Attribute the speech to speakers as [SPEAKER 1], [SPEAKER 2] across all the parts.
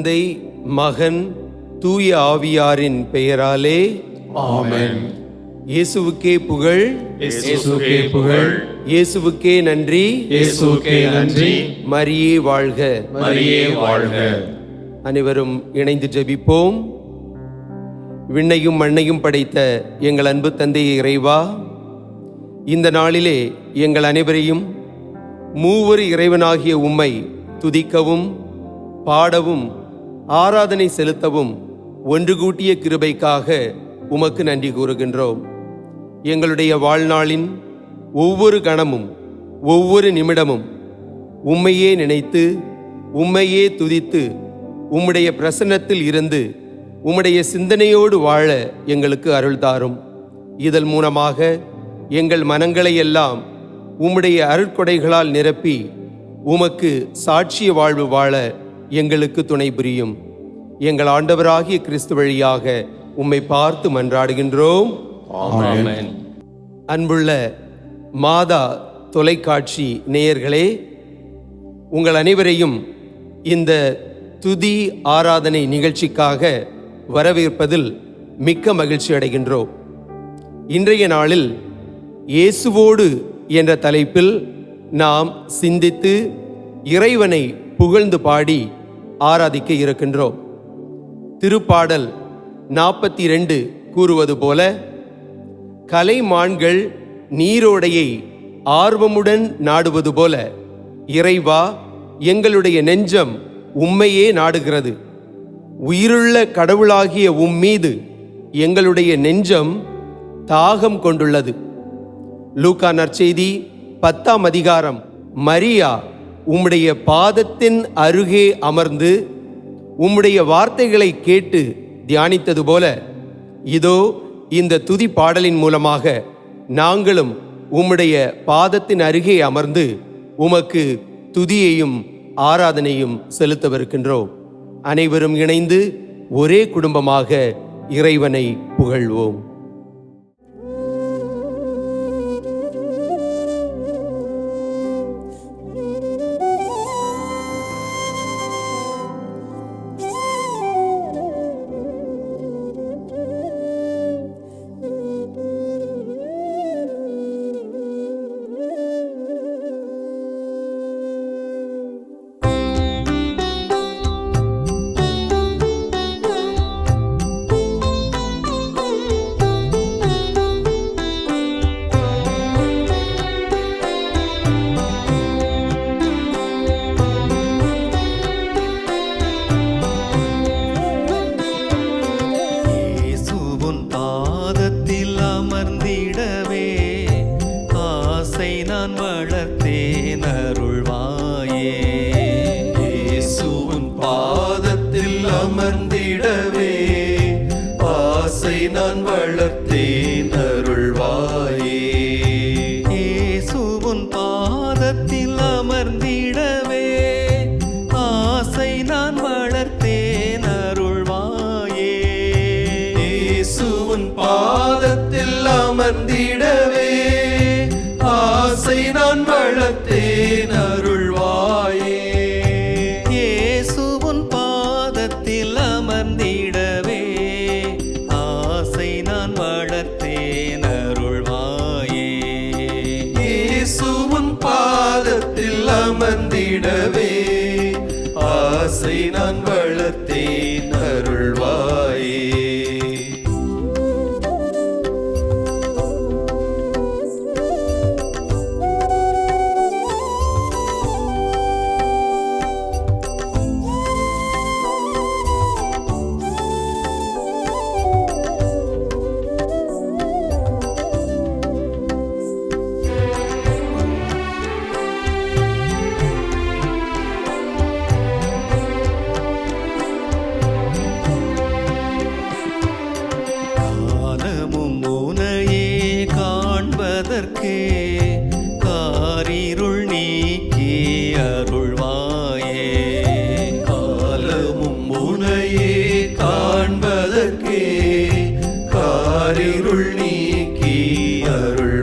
[SPEAKER 1] தந்தை மகன் தூய ஆவியாரின் பெயராலே
[SPEAKER 2] ஆமென்.
[SPEAKER 1] இயேசுவுக்கே புகழ்.
[SPEAKER 2] இயேசுக்கே புகழ்.
[SPEAKER 1] இயேசுவுக்கே நன்றி.
[SPEAKER 2] இயேசுக்கே நன்றி.
[SPEAKER 1] மரியே வாழ்க.
[SPEAKER 2] மரியே வாழ்க.
[SPEAKER 1] அனைவரும் இணைந்து ஜெபிப்போம். விண்ணையும் மண்ணையும் படைத்த எங்கள் அன்பு தந்தையே இறைவா இந்த நாளிலே எங்கள் அனைவரையும் மூவரு இறைவனாகிய உம்மை துதிக்கவும் பாடவும் ஆராதனை செலுத்தவும் ஒன்று கூட்டிய கிருபைக்காக உமக்கு நன்றி கூறுகின்றோம். எங்களுடைய வாழ்நாளின் ஒவ்வொரு கணமும் ஒவ்வொரு நிமிடமும் உம்மையே நினைத்து உம்மையே துதித்து உம்முடைய பிரசன்னத்தில் இருந்து உம்முடைய சிந்தனையோடு வாழ எங்களுக்கு அருள் தாரும். இதன் மூலமாக எங்கள் மனங்களை எல்லாம் உம்முடைய அருட்கொடைகளால் நிரப்பி உமக்கு சாட்சிய வாழ்வு வாழ எங்களுக்கு துணை புரியும். எங்கள் ஆண்டவராகிய கிறிஸ்து வழியாக உம்மை பார்த்து மன்றாடுகின்றோம்.
[SPEAKER 2] ஆமென்.
[SPEAKER 1] அன்புள்ள மாதா தொலைக்காட்சி நேயர்களே உங்கள் அனைவரையும் இந்த துதி ஆராதனை நிகழ்ச்சிக்காக வரவேற்பதில் மிக்க மகிழ்ச்சி அடைகின்றோம். இன்றைய நாளில் இயேசுவோடு என்ற தலைப்பில் நாம் சிந்தித்து இறைவனை புகழ்ந்து பாடி ஆராதிக்க இருக்கின்றோம். திருப்பாடல் நாற்பத்தி ரெண்டு கூறுவது போல கலைமான்கள் நீரோடையை ஆர்வமுடன் நாடுவது போல இறைவா எங்களுடைய நெஞ்சம் உம்மையே நாடுகிறது. உயிருள்ள கடவுளாகிய உம் மீது எங்களுடைய நெஞ்சம் தாகம் கொண்டுள்ளது. லூக்கா நற்செய்தி பத்தாம் அதிகாரம் மரியா உம்முடைய பாதத்தின் அருகே அமர்ந்து உம்முடைய வார்த்தைகளை கேட்டு தியானித்தது போல இதோ இந்த துதி பாடலின் மூலமாக நாங்களும் உம்முடைய பாதத்தின் அருகே அமர்ந்து உமக்கு துதியையும் ஆராதனையும் செலுத்தவிருக்கின்றோம். அனைவரும் இணைந்து ஒரே குடும்பமாக இறைவனை புகழ்வோம்.
[SPEAKER 3] நான் வளர்த்தேன் அருள்வாய்.
[SPEAKER 4] அருள்வாயே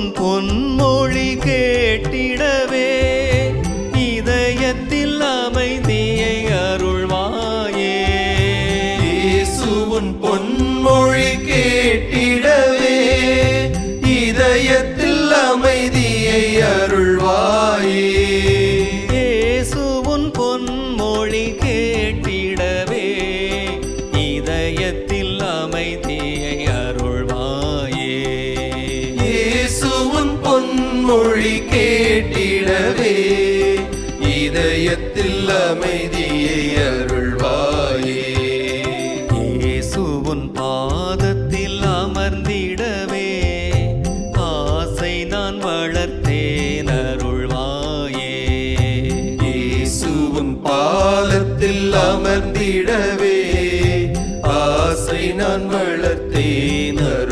[SPEAKER 4] உன் பொன்மொழி கேட்டிடவே. இதயத்தில் அமைதியை அருள்வாயே.
[SPEAKER 3] உன் பொன்மொழி கேட்டிடவே. இதயத்தில் அமைதியை அருள்வாயே.
[SPEAKER 4] அமைதியை அருள்வாயே.
[SPEAKER 3] இயேசுவின் பாதத்தில் அமர்ந்திடவே ஆசை நான் வளர்த்தேன் அருள்வாயே.
[SPEAKER 4] இயேசுவின் பாதத்தில் அமர்ந்திடவே ஆசை நான் வளர்த்தேன் அருள்வாயே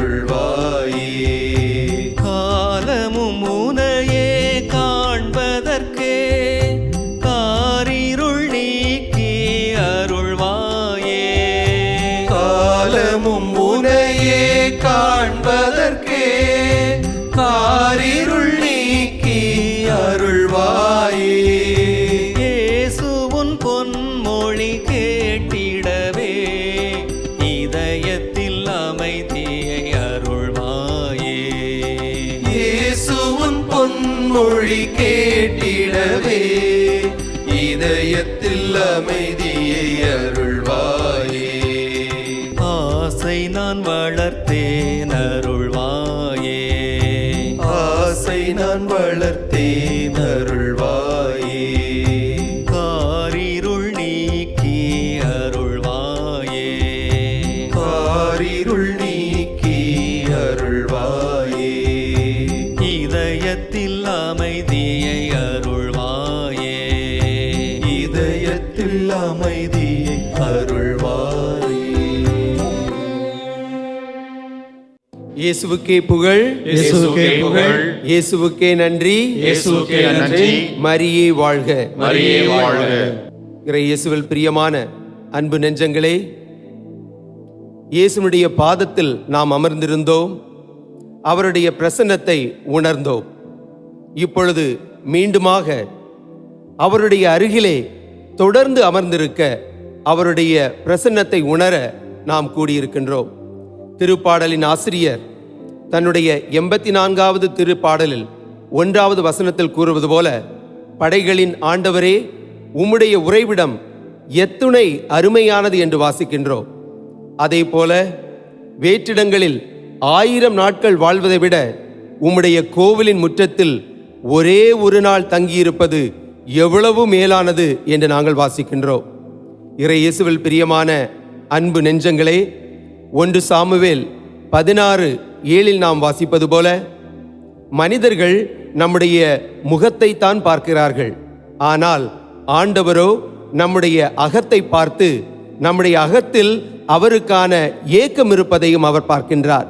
[SPEAKER 3] கேட்டிடவே. இதயத்தில் அமைதியை அருள்வாயே. ஆசை நான் வளர்த்தேன் அருள்வாயே.
[SPEAKER 4] ஆசை நான் வளர்த்தேன் அருள்வாயே.
[SPEAKER 1] இயேசுவுக்கே புகழ்.
[SPEAKER 2] இயேசுவுக்கே புகழ்.
[SPEAKER 1] இயேசுவுக்கே நன்றி.
[SPEAKER 2] இயேசுவுக்கே நன்றி.
[SPEAKER 1] மரியே வாழ்க.
[SPEAKER 2] மரியே வாழ்க.
[SPEAKER 1] இயேசுவில் பிரியமான அன்பு நெஞ்சங்களே இயேசுனுடைய பாதத்தில் நாம் அமர்ந்திருந்தோம். அவருடைய பிரசன்னத்தை உணர்ந்தோம். இப்பொழுது மீண்டுமாக அவருடைய அருகிலே தொடர்ந்து அமர்ந்திருக்க அவருடைய பிரசன்னத்தை உணர நாம் கூடியிருக்கின்றோம். திருப்பாடலின் ஆசிரியர் தன்னுடைய எண்பத்தி நான்காவது திருப்பாடலில் ஒன்றாவது வசனத்தில் கூறுவது போல படைகளின் ஆண்டவரே உம்முடைய உறைவிடம் எத்துணை அருமையானது என்று வாசிக்கின்றோம். அதே போல வேற்றிடங்களில் ஆயிரம் நாட்கள் வாழ்வதை விட உம்முடைய கோவிலின் முற்றத்தில் ஒரே ஒரு நாள் தங்கியிருப்பது எவ்வளவு மேலானது என்று நாங்கள் வாசிக்கின்றோம். இறை இயேசுவில் பிரியமான அன்பு நெஞ்சங்களே ஒன்று சாமுவேல் பதினாறு ஏழில் நாம் வாசிப்பது போல மனிதர்கள் நம்முடைய முகத்தை தான் பார்க்கிறார்கள். ஆனால் ஆண்டவரோ நம்முடைய அகத்தை பார்த்து நம்முடைய அகத்தில் அவருக்கான ஏக்கம் இருப்பதையும் அவர் பார்க்கின்றார்.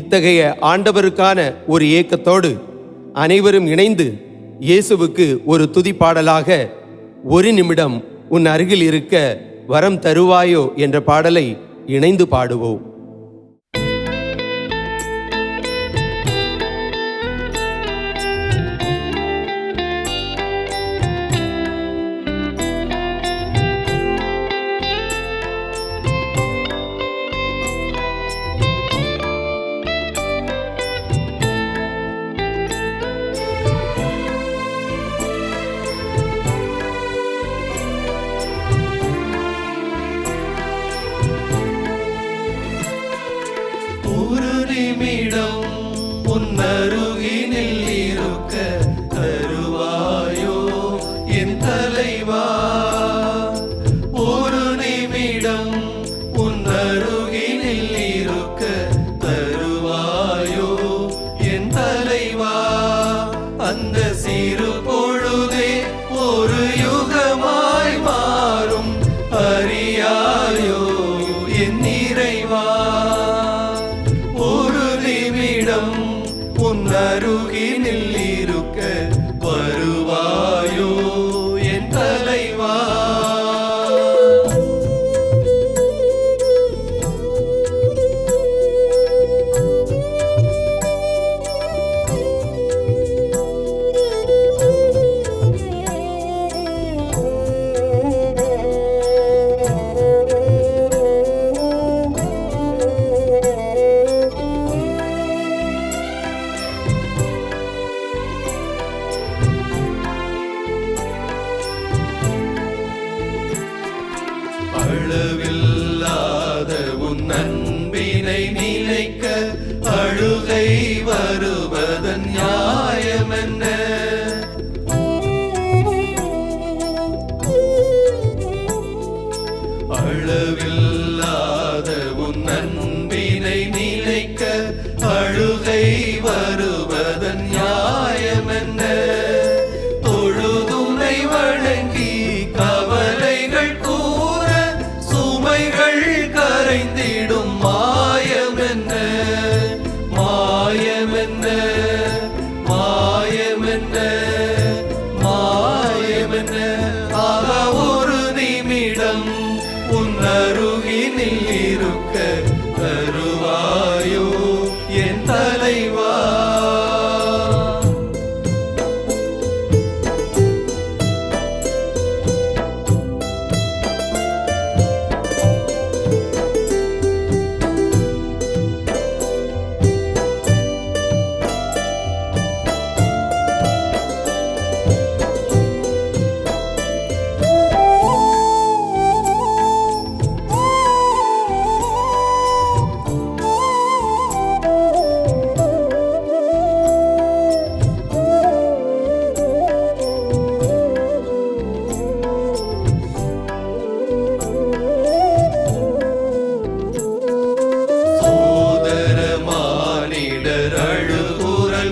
[SPEAKER 1] இத்தகைய ஆண்டவருக்கான ஒரு ஏக்கத்தோடு அனைவரும் இணைந்து இயேசுவுக்கு ஒரு துதிப்பாடலாக ஒரு நிமிடம் உன் அருகில் இருக்க வரம் தருவாயோ என்ற பாடலை இணைந்து பாடுவோம்.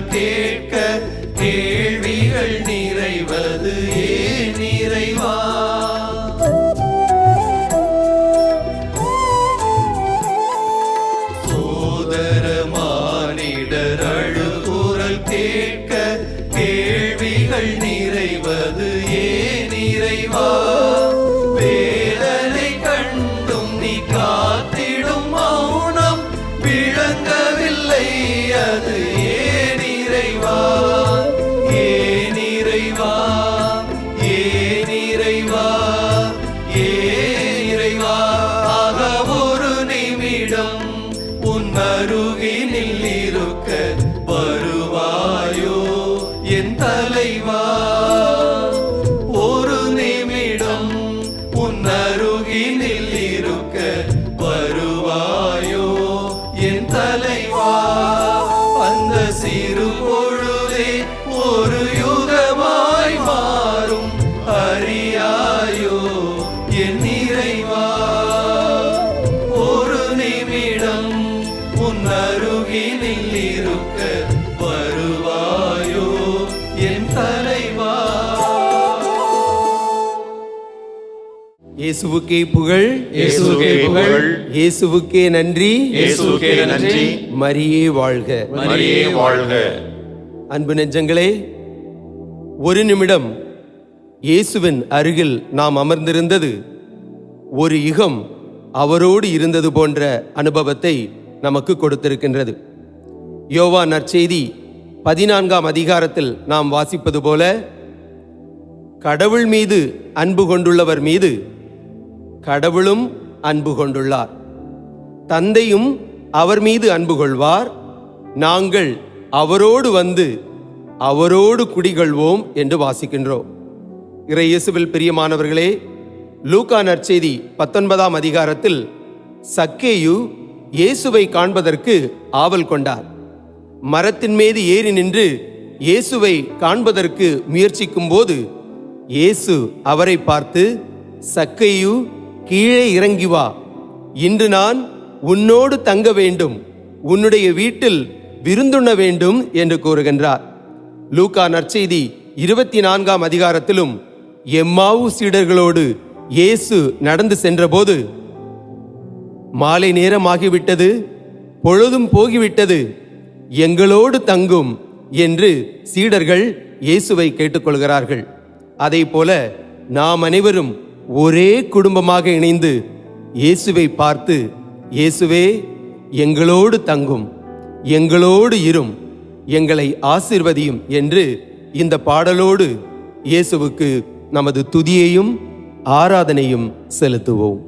[SPEAKER 4] கேட்க கேள்விகள் நீ என் தலைவா?
[SPEAKER 1] இயேசுவுக்கே புகழ்.
[SPEAKER 2] இயேசுவுக்கே புகழ்.
[SPEAKER 1] இயேசுவுக்கே நன்றி.
[SPEAKER 2] இயேசுவுக்கே நன்றி.
[SPEAKER 1] மரியே வாழ்க.
[SPEAKER 2] மரியே வாழ்க.
[SPEAKER 1] அன்பு நெஞ்சங்களே ஒரு நிமிடம் இயேசுவின் அருகில் நாம் அமர்ந்திருந்தது ஒரு யுகம் அவரோடு இருந்தது போன்ற அனுபவத்தை நமக்கு கொடுத்திருக்கின்றது. யோவா நற்செய்தி பதினான்காம் அதிகாரத்தில் நாம் வாசிப்பது போல கடவுள் மீது அன்பு கொண்டுள்ளவர் மீது கடவுளும் அன்பு கொண்டுள்ளார். தந்தையும் அவர் மீது அன்பு கொள்வார். நாங்கள் அவரோடு வந்து அவரோடு குடிகொள்வோம் என்று வாசிக்கின்றோம். இறை இயேசுவில் பிரியமானவர்களே லூகா நற்செய்தி பத்தொன்பதாம் அதிகாரத்தில் சக்கேயு இயேசுவை காண்பதற்கு ஆவல் கொண்டார். மரத்தின் மீது ஏறி நின்று இயேசுவை காண்பதற்கு முயற்சிக்கும்போது இயேசு அவரை பார்த்து சக்கையு கீழே இறங்கி வா. இன்று நான் உன்னோடு தங்க வேண்டும். உன்னுடைய வீட்டில் விருந்துண்ண வேண்டும் என்று கூறுகின்றார். லூகா நற்செய்தி இருபத்தி நான்காம் அதிகாரத்திலும் எம்மாவு சீடர்களோடு இயேசு நடந்து சென்றபோது மாலை நேரமாகிவிட்டது பொழுதும் போகிவிட்டது எங்களோடு தங்கும் என்று சீடர்கள் இயேசுவை கேட்டுக்கொள்கிறார்கள். அதை போல நாம் அனைவரும் ஒரே குடும்பமாக இணைந்து இயேசுவை பார்த்து இயேசுவே எங்களோடு தங்கும் எங்களோடு இரும் எங்களை ஆசிர்வதியும் என்று இந்த பாடலோடு இயேசுவுக்கு நமது துதியையும் ஆராதனையும் செலுத்துவோம்.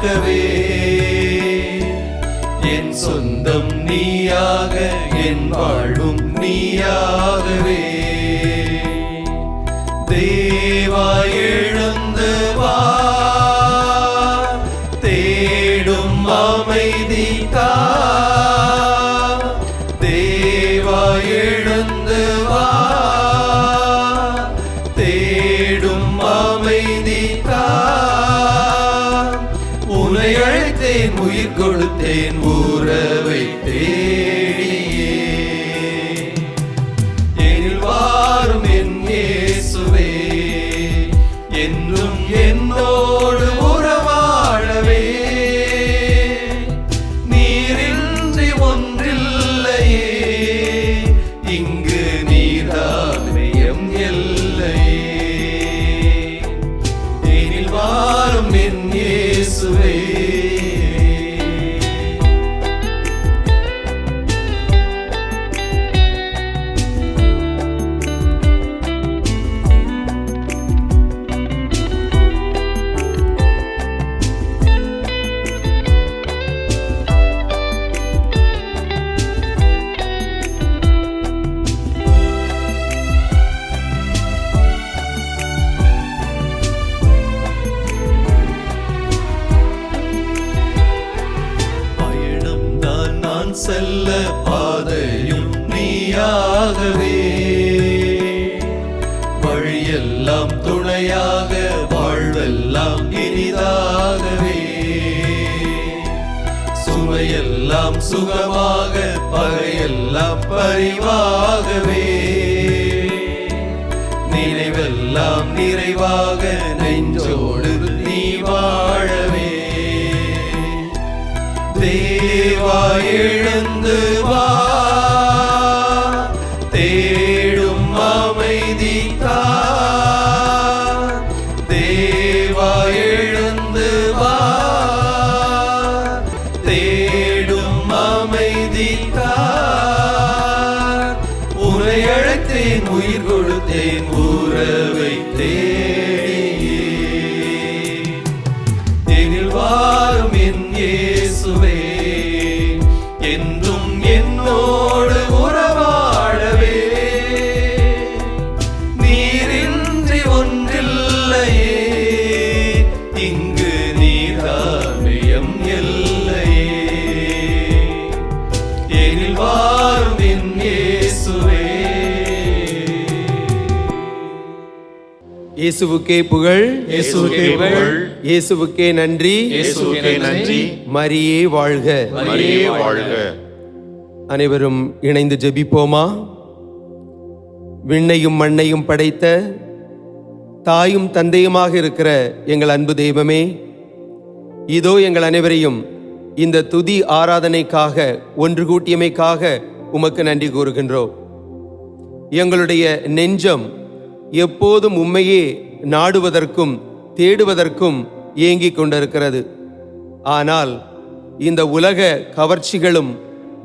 [SPEAKER 4] பார்க்கவே. என் சொந்தம் நீயாக என் வாழும் நீயாகவே.
[SPEAKER 1] இயேசுவுக்கே புகழ்.
[SPEAKER 4] இயேசுவுக்கே புகழ்.
[SPEAKER 1] இயேசுவுக்கே நன்றி.
[SPEAKER 4] இயேசுவுக்கே நன்றி.
[SPEAKER 1] மரியே வாழ்க.
[SPEAKER 4] மரியே வாழ்க.
[SPEAKER 1] அனைவரும் இணைந்து ஜெபிப்போமா? விண்ணையும் மண்ணையும் படைத்த தாயும் தந்தையுமாக இருக்கிற எங்கள் அன்பு தெய்வமே இதோ எங்கள் அனைவரையும் இந்த துதி ஆராதனைக்காக ஒன்று கூட்டியமைக்காக உமக்கு நன்றி கூறுகின்றோம். எங்களுடைய நெஞ்சம் எப்போதும் உண்மையே நாடுவதற்கும் தேடுவதற்கும் ஏங்கிக் கொண்டிருக்கிறது. ஆனால் இந்த உலக கவர்ச்சிகளும்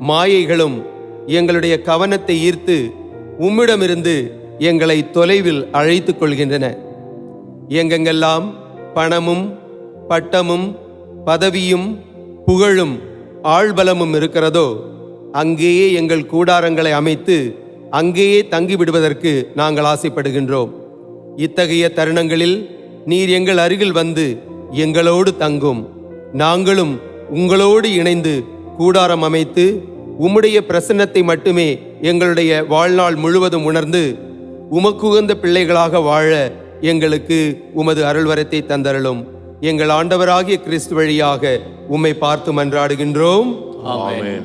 [SPEAKER 1] மாயைகளும் எங்களுடைய கவனத்தை ஈர்த்து உம்மிடமிருந்து எங்களை தொலைவில் அழைத்து கொள்கின்றன. எங்கெங்கெல்லாம் பணமும் பட்டமும் பதவியும் புகழும் ஆழ்பலமும் இருக்கிறதோ அங்கேயே எங்கள் கூடாரங்களை அமைத்து அங்கேயே தங்கிவிடுவதற்கு நாங்கள் ஆசைப்படுகின்றோம். இத்தகைய தருணங்களில் நீர் எங்கள் அருகில் வந்து எங்களோடு தங்கும். நாங்களும் உங்களோடு இணைந்து கூடாரம் அமைத்து உம்முடைய பிரசன்னத்தை மட்டுமே எங்களுடைய வாழ்நாள் முழுவதும் உணர்ந்து உமக்குகந்த பிள்ளைகளாக வாழ எங்களுக்கு உமது அருள்வரத்தை தந்தருளும். எங்கள் ஆண்டவராகிய கிறிஸ்து வழியாக உம்மை பார்த்து மன்றாடுகின்றோம்.
[SPEAKER 4] ஆமென்.